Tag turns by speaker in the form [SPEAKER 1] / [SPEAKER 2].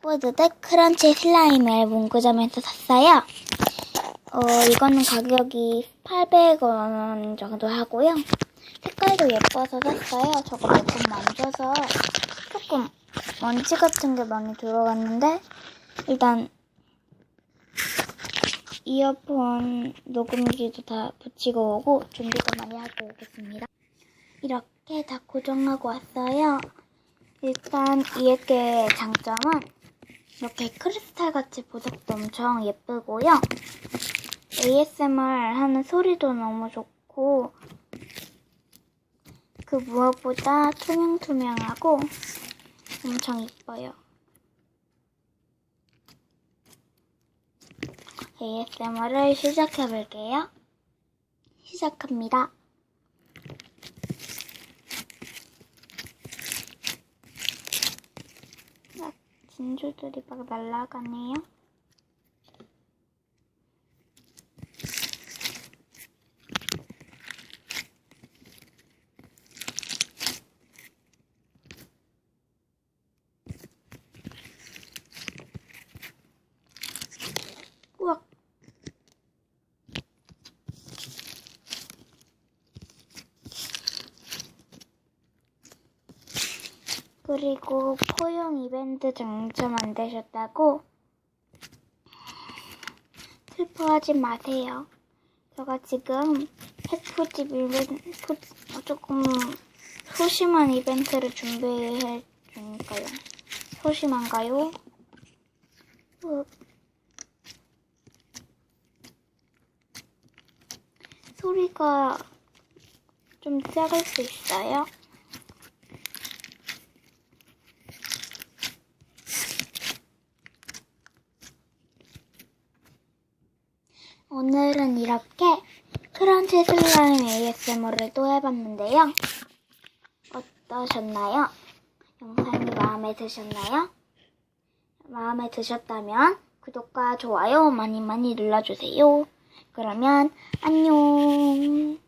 [SPEAKER 1] 푸드득 크런치 슬라임을 문구점에서 샀어요. 어, 이거는 가격이 800원 정도 하고요. 색깔도 예뻐서 샀어요. 저거 몇번 만져서 조금 먼지 같은 게 많이 들어갔는데 일단 이어폰 녹음기도 다 붙이고 오고 준비도 많이 하고 오겠습니다. 이렇게 다 고정하고 왔어요. 일단 이게 장점은 이렇게 크리스탈 같이 보석도 엄청 예쁘고요. ASMR 하는 소리도 너무 좋고 그 무엇보다 투명투명하고 엄청 예뻐요. ASMR을 시작해 볼게요. 시작합니다. 막 진주들이 막 날아가네요. 그리고 포용 이벤트 당첨 안 되셨다고 슬퍼하지 마세요. 제가 지금 펫푸집 이벤트 조금 소심한 이벤트를 준비해 주니까요. 소심한가요? 어, 소리가 좀 작을 수 있어요. 오늘은 이렇게 크런치 슬라임 ASMR을 또 해봤는데요. 어떠셨나요? 영상이 마음에 드셨나요? 마음에 드셨다면 구독과 좋아요 많이 많이 눌러주세요. 그러면 안녕.